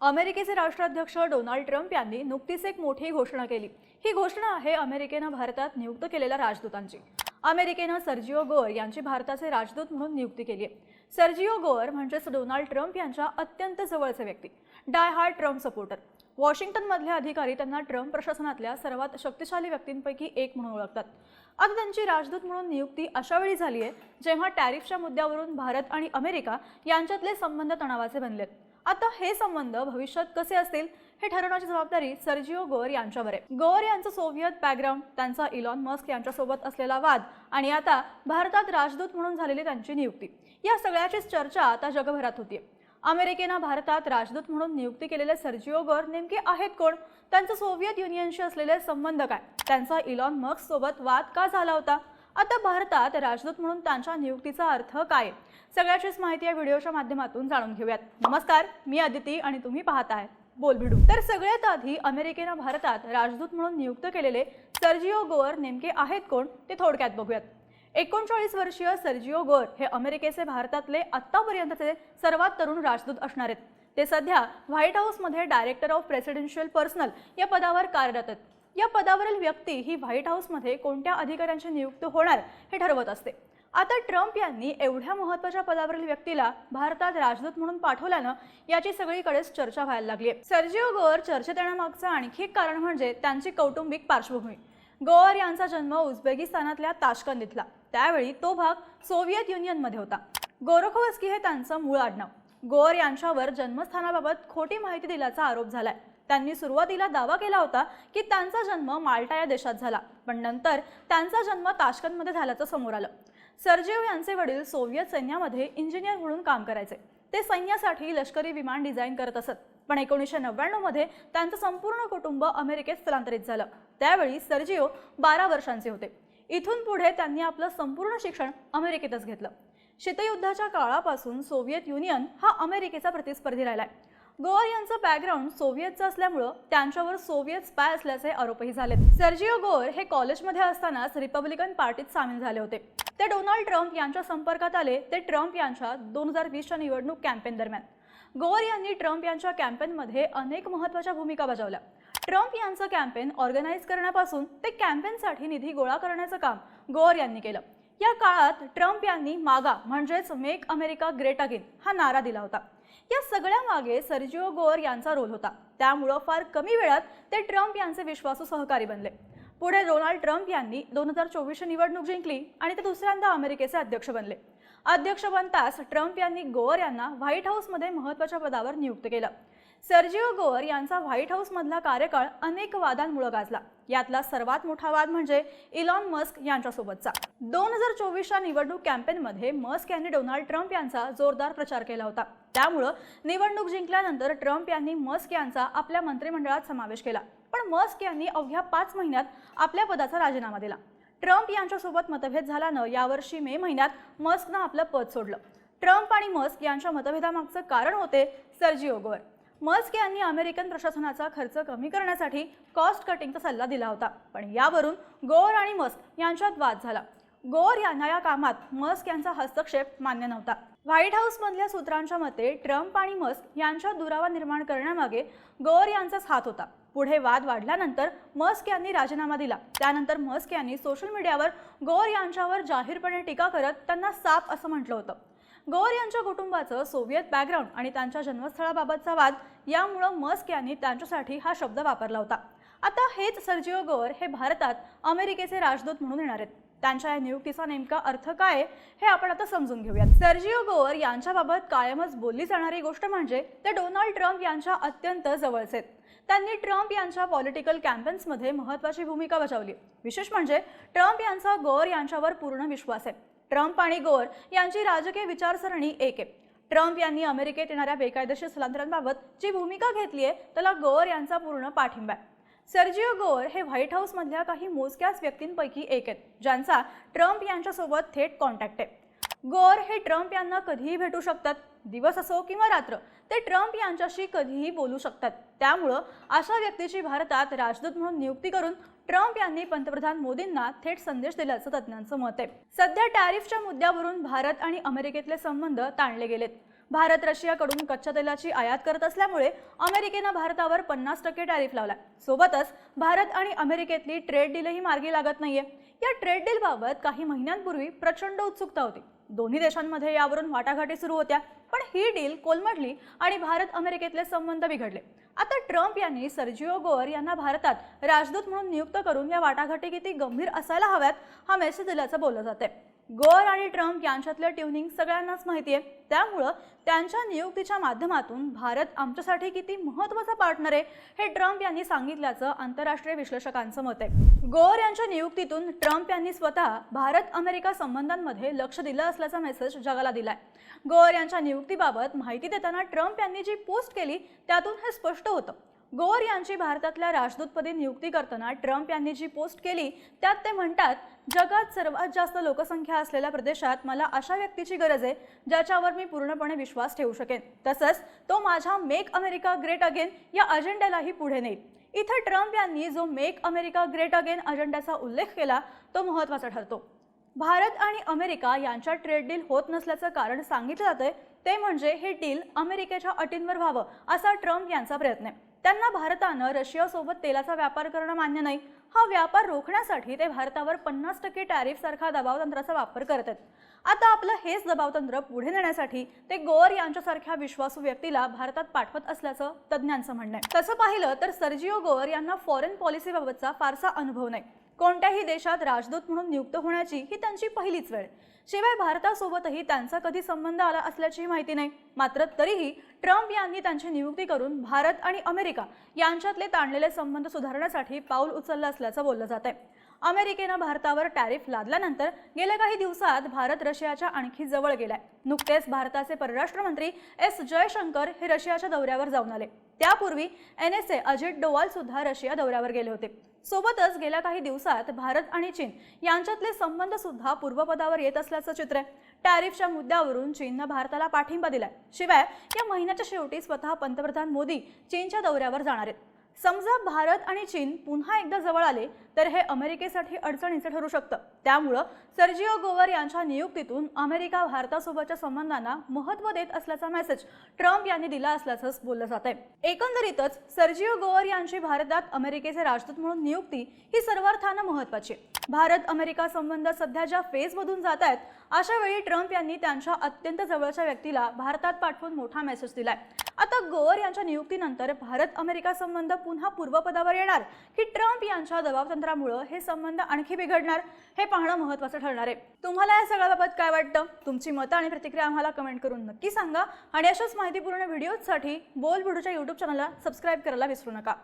अमेरिकेचे राष्ट्राध्यक्ष Donald Trump यांनी नुकतीच एक मोठी घोषणा केली. ही घोषणा आहे अमेरिकेनं भारतात नियुक्त केलेल्या राजदूतांची. अमेरिकेनं सर्जिओ गोअर यांची भारताचे राजदूत म्हणून नियुक्ती केली आहे. सर्जिओ गोअर म्हणजेच डोनाल्ड ट्रम्प यांच्या अत्यंत जवळचे व्यक्ती. Die hard Trump supporter. वॉशिंग्टनमधले अधिकारी त्यांना ट्रम्प प्रशासनातल्या सर्वात शक्तिशाली व्यक्तींपैकी एक म्हणून ओळखतात. आता त्यांची राजदूत म्हणून नियुक्ती अशा वेळी झाली आहे जेव्हा टॅरिफच्या मुद्द्यावरून भारत आणि अमेरिका यांच्यातले संबंध तणावाचे बनलेत. आता हे संबंध भविष्यात कसे असतील हे ठरवण्याची जबाबदारी सर्जिओ गोअर यांच्यावर आहे. गोअर यांचं सोव्हिएत बॅकग्राऊंड त्यांचा इलॉन मस्क यांच्यासोबत असलेला वाद आणि आता भारतात राजदूत म्हणून झालेली त्यांची नियुक्ती. या सगळ्याचीच चर्चा आता जगभरात होती अमेरिकेनं भारतात राजदूत म्हणून नियुक्ती केलेले सर्जिओ गोअर नेमके आहेत कोण? त्यांचं सोव्हिएत युनियनशी असलेले संबंध काय? त्यांचा इलॉन मस्क सोबत वाद का झाला होता? आता भारतात राजदूत म्हणून त्यांच्या नियुक्तीचा अर्थ काय? सगळ्याचीच माहिती या व्हिडिओच्या माध्यमातून जाणून घेऊयात. नमस्कार मी अदिती आणि तुम्ही पाहत आहे बोल भिडू तर सगळ्यात आधी अमेरिकेनं भारतात राजदूत म्हणून नियुक्त केलेले सर्जिओ गोअर नेमके आहेत कोण ते थोडक्यात बघूयात. एकोणचाळीस वर्षीय सर्जिओ गोअर हे अमेरिकेचे भारतातले आत्तापर्यंतचे सर्वात तरुण राजदूत असणार आहेत. ते सध्या व्हाईट हाऊसमध्ये डायरेक्टर ऑफ प्रेसिडेन्शियल पर्सनल या पदावर कार्यरत आहेत. या पदावरील व्यक्ती ही व्हाईट हाऊसमध्ये कोणत्या अधिकाऱ्यांची नियुक्ती होणार हे ठरवत असते. आता ट्रम्प यांनी एवढ्या महत्त्वाच्या पदावरील व्यक्तीला भारतात राजदूत म्हणून पाठवल्यानं याची सगळीकडेच चर्चा व्हायला लागली आहे. सर्जिओ गोअर चर्चेत येण्यामागचं आणखी एक कारण म्हणजे त्यांची कौटुंबिक पार्श्वभूमी. गोअर यांचा जन्म उझबेकिस्तानातल्या ताशकंद इथला त्यावेळी तो भाग सोव्हिएत युनियनमध्ये होता. गोरखोवस्की हे त्यांचं मूळ आडनाव. गोर यांच्यावर जन्मस्थानाबाबत खोटी माहिती दिल्याचा आरोप झालाय. त्यांनी सुरुवातीला दावा केला होता की त्यांचा जन्म माल्टा या देशात झाला पण नंतर त्यांचा जन्म ताशकंदमध्ये झाल्याचं समोर आलं. सर्जेव यांचे वडील सोव्हिएत सैन्यामध्ये इंजिनियर म्हणून काम करायचे. ते सैन्यासाठी लष्करी विमान डिझाईन करत असत पण एकोणीसशे नव्याण्णवमध्ये त्यांचं संपूर्ण कुटुंब अमेरिकेत स्थलांतरित झालं. त्यावेळी सर्जिओ बारा वर्षांचे होते. इथून पुढे त्यांनी आपलं संपूर्ण शिक्षण अमेरिकेतच घेतलं. शीतयुद्धाच्या काळापासून सोव्हिएत युनियन हा अमेरिकेचा प्रतिस्पर्धी राहिला आहे गोअर यांचं बॅकग्राऊंड सोव्हिएतचं असल्यामुळं त्यांच्यावर सोव्हिएत स्पाय असल्याचे आरोपही झाले सर्जिओ गोअर हे कॉलेजमध्ये असतानाच रिपब्लिकन पार्टीत सामील झाले होते. ते डोनाल्ड ट्रम्प यांच्या संपर्कात आले ते ट्रम्प यांच्या दोन हजार वीसच्या निवडणूक कॅम्पेन दरम्यान. गोअर यांनी ट्रम्प यांच्या कॅम्पेनमध्ये अनेक महत्त्वाच्या भूमिका बजावल्या. ट्रम्प यांचं कॅम्पेन ऑर्गनाईज करण्यापासून ते कॅम्पेनसाठी निधी गोळा करण्याचं काम गोअर यांनी केलं. या काळात ट्रम्प यांनी मागा म्हणजेच मेक अमेरिका ग्रेट अगेन हा नारा दिला होता. या सगळ्या मागे सर्जिओ गोअर यांचा रोल होता. त्यामुळं फार कमी वेळात ते ट्रम्प यांचे विश्वासू सहकारी बनले. पुढे डोनाल्ड ट्रम्प यांनी दोन हजार चोवीसची निवडणूक जिंकली आणि ते दुसऱ्यांदा अमेरिकेचे अध्यक्ष बनले. अध्यक्ष बनताच ट्रम्प यांनी गोअर यांना व्हाईट हाऊसमध्ये महत्त्वाच्या पदावर नियुक्त केलं. सर्जिओ गोअर यांचा व्हाईट हाऊसमधला कार्यकाळ अनेक वादांमुळे गाजला. यातला सर्वात मोठा वाद म्हणजे इलॉन मस्क यांच्यासोबतचा. दोन हजार चोवीसच्या निवडणूक कॅम्पेनमध्ये मस्क यांनी डोनाल्ड ट्रम्प यांचा जोरदार प्रचार केला होता. त्यामुळं निवडणूक जिंकल्यानंतर ट्रम्प यांनी मस्क यांचा आपल्या मंत्रिमंडळात समावेश केला. पण मस्क यांनी अवघ्या पाच महिन्यात आपल्या पदाचा राजीनामा दिला. ट्रम्प यांच्यासोबत मतभेद झाल्यानं यावर्षी मे महिन्यात मस्कनं आपलं पद सोडलं. ट्रम्प आणि मस्क यांच्या मतभेदामागचं कारण होते सर्जिओ गोअर. मस्क यांनी अमेरिकन प्रशासनाचा खर्च कमी करण्यासाठी कॉस्ट कटिंगचा सल्ला दिला होता. पण यावरून गोर आणि मस्क यांच्यात वाद झाला. गोर यांना या कामात मस्क यांचा हस्तक्षेप मान्य नव्हता. व्हाईट हाऊसमधल्या सूत्रांच्या मते ट्रम्प आणि मस्क यांच्यात दुरावा निर्माण करण्यामागे गोर यांचाच हात होता. पुढे वाद वाढल्यानंतर मस्क यांनी राजीनामा दिला. त्यानंतर मस्क यांनी सोशल मीडियावर गोर यांच्यावर जाहीरपणे टीका करत त्यांना साप असं म्हटलं होतं. गौर यांच्या कुटुंबाचं सोव्हिएत बॅकग्राऊंड आणि त्यांच्या जन्मस्थळाबाबतचा वाद यामुळं मस्क यांनी त्यांच्यासाठी हा शब्द वापरला होता. आता हेच सर्जिओ गौर हे भारतात अमेरिकेचे राजदूत म्हणून येणार आहेत. त्यांच्या या नियुक्तीचा नेमका अर्थ काय हे आपण आता समजून घेऊयात. सर्जिओ गोवर यांच्याबाबत कायमच बोलली जाणारी गोष्ट म्हणजे ते डोनाल्ड ट्रम्प यांच्या अत्यंत जवळचे आहेत. त्यांनी ट्रम्प यांच्या पॉलिटिकल कॅम्पेन्समध्ये महत्त्वाची भूमिका बजावली. विशेष म्हणजे ट्रम्प यांचा गोवर यांच्यावर पूर्ण विश्वास आहे. ट्रम्प आणि गोअर यांची राजकीय विचारसरणी एक आहे. ट्रम्प यांनी अमेरिकेत येणाऱ्या बेकायदेशीर स्थलांतरांबाबत जी भूमिका घेतली आहे त्याला गोअर यांचा पूर्ण पाठिंबा आहे. सर्जिओ गोअर हे व्हाईट हाऊसमधल्या काही मोजक्याच व्यक्तींपैकी एक आहेत ज्यांचा ट्रम्प यांच्यासोबत थेट कॉन्टॅक्ट आहे. गोअर हे ट्रम्प यांना कधीही भेटू शकतात दिवस असो किंवा रात्र ते ट्रम्प यांच्याशी कधीही बोलू शकतात. त्यामुळं अशा व्यक्तीची भारतात राजदूत म्हणून नियुक्ती करून ट्रम्प यांनी पंतप्रधान मोदींना थेट संदेश दिल्याचं तज्ज्ञांचं मत आहे. सध्या टॅरिफच्या मुद्द्यावरून भारत आणि अमेरिकेतले संबंध ताणले गेलेत. भारत रशियाकडून कच्च्या तेलाची आयात करत असल्यामुळे अमेरिकेनं भारतावर पन्नास टक्के टॅरिफ लावला सोबतच भारत आणि अमेरिकेतली ट्रेड डीलही मार्गी लागत नाहीये. या ट्रेड डीलबाबत काही महिन्यांपूर्वी प्रचंड उत्सुकता होती. दोन्ही देशांमध्ये यावरून वाटाघाटी सुरू होत्या पण ही डील कोलमडली आणि भारत अमेरिकेतले संबंध बिघडले. आता ट्रम्प यांनी सर्जिओ गोअर यांना भारतात राजदूत म्हणून नियुक्त करून या वाटाघाटी किती गंभीर असायला हव्यात हा मेसेज दिल्याचं बोललं जाते गोर आणि ट्रम्प यांच्यातलं ट्युनिंग सगळ्यांनाच माहिती आहे. त्यामुळं त्यांच्या नियुक्तीच्या माध्यमातून भारत आमच्यासाठी किती महत्त्वाचा पार्टनर आहे हे ट्रम्प यांनी सांगितल्याचं आंतरराष्ट्रीय विश्लेषकांचं मत आहे. गोर यांच्या नियुक्तीतून ट्रम्प यांनी स्वतः भारत अमेरिका संबंधांमध्ये लक्ष दिलं असल्याचा मेसेज जगाला दिलाय. गोर यांच्या नियुक्तीबाबत माहिती देताना ट्रम्प यांनी जी पोस्ट केली त्यातून हे स्पष्ट होतं. गोवर यांची भारतातल्या राजदूतपदी नियुक्ती करताना ट्रम्प यांनी जी पोस्ट केली त्यात ते म्हणतात जगात सर्वात जास्त लोकसंख्या असलेल्या प्रदेशात मला अशा व्यक्तीची गरज आहे ज्याच्यावर मी पूर्णपणे विश्वास ठेवू शकेन. तसंच तो माझ्या मेक अमेरिका ग्रेट अगेन या अजेंड्यालाही पुढे नेईल. इथं ट्रम्प यांनी जो मेक अमेरिका ग्रेट अगेन अजेंड्याचा उल्लेख केला तो महत्त्वाचा ठरतो. भारत आणि अमेरिका यांच्या ट्रेड डील होत नसल्याचं कारण सांगितलं जातंय ते म्हणजे हे डील अमेरिकेच्या अटींवर व्हावं असा ट्रम्प यांचा प्रयत्न आहे. त्यांना भारतानं रशियासोबत तेलाचा व्यापार करणं मान्य नाही. हा व्यापार रोखण्यासाठी ते भारतावर पन्नास टक्के टॅरिफसारखा दबावतंत्राचा वापर करत आहेत. आता आपलं हेच दबावतंत्र पुढे नेण्यासाठी ते गोअर यांच्यासारख्या विश्वासू व्यक्तीला भारतात पाठवत असल्याचं तज्ज्ञांचं म्हणणं आहे. तसं पाहिलं तर सर्जिओ गोअर यांना फॉरेन पॉलिसीबाबतचा फारसा अनुभव नाही. कोणत्याही देशात राजदूत म्हणून नियुक्त होण्याची ही त्यांची पहिलीच वेळ. शिवाय भारतासोबतही त्यांचा कधी संबंध आला असल्याचीही माहिती नाही. मात्र तरीही ट्रम्प यांनी त्यांची नियुक्ती करून भारत आणि अमेरिका यांच्यातले ताणलेले संबंध सुधारण्यासाठी पाऊल उचललं असल्याचं बोललं जात आहे अमेरिकेनं भारतावर टॅरिफ लादल्यानंतर गेल्या काही दिवसात भारत रशियाच्या आणखी जवळ गेलाय. नुकतेच भारताचे परराष्ट्र मंत्री एस जयशंकर हे रशियाच्या दौऱ्यावर जाऊन आले. त्यापूर्वी N S A Ajit Doval सुद्धा रशिया दौऱ्यावर गेले होते. सोबतच गेल्या काही दिवसात भारत आणि चीन यांच्यातले संबंध सुद्धा पूर्वपदावर येत असल्याचं चित्र आहे. टॅरिफच्या मुद्द्यावरून चीननं भारताला पाठिंबा दिलाय. शिवाय या महिन्याच्या शेवटी स्वतः पंतप्रधान मोदी चीनच्या दौऱ्यावर जाणार आहेत. समजा भारत आणि चीन पुन्हा एकदा जवळ आले तर हे अमेरिकेसाठी अडचणीचं ठरू शकतं. त्यामुळं सर्जिओ गोवर यांच्या नियुक्तीतून अमेरिका भारतासोबतच्या संबंधांना महत्त्व देत असल्याचा मेसेज ट्रम्प यांनी दिला असल्याचं बोललं जात आहे एकंदरीतच सर्जिओ गोवर यांची भारतात अमेरिकेचे राजदूत म्हणून नियुक्ती ही सर्वार्थानं महत्त्वाची आहे. भारत अमेरिका संबंध सध्या ज्या फेजमधून जात आहेत अशा वेळी ट्रम्प यांनी त्यांच्या अत्यंत जवळच्या व्यक्तीला भारतात पाठवून मोठा मेसेज दिलाय. आता गोवर यांच्या नियुक्तीनंतर भारत अमेरिका संबंध पुन्हा पूर्वपदावर येणार. की ट्रम्प यांच्या दबावतंत्रामुळं हे संबंध आणखी बिघडणार हे पाहणं महत्त्वाचं ठरणार आहे. तुम्हाला या सगळ्याबाबत काय वाटतं? तुमची मतं आणि प्रतिक्रिया आम्हाला कमेंट करून नक्की सांगा. आणि अशाच माहितीपूर्ण व्हिडिओजसाठी बोल बुडूच्या यूट्यूब चॅनलला सबस्क्राईब करायला विसरू नका.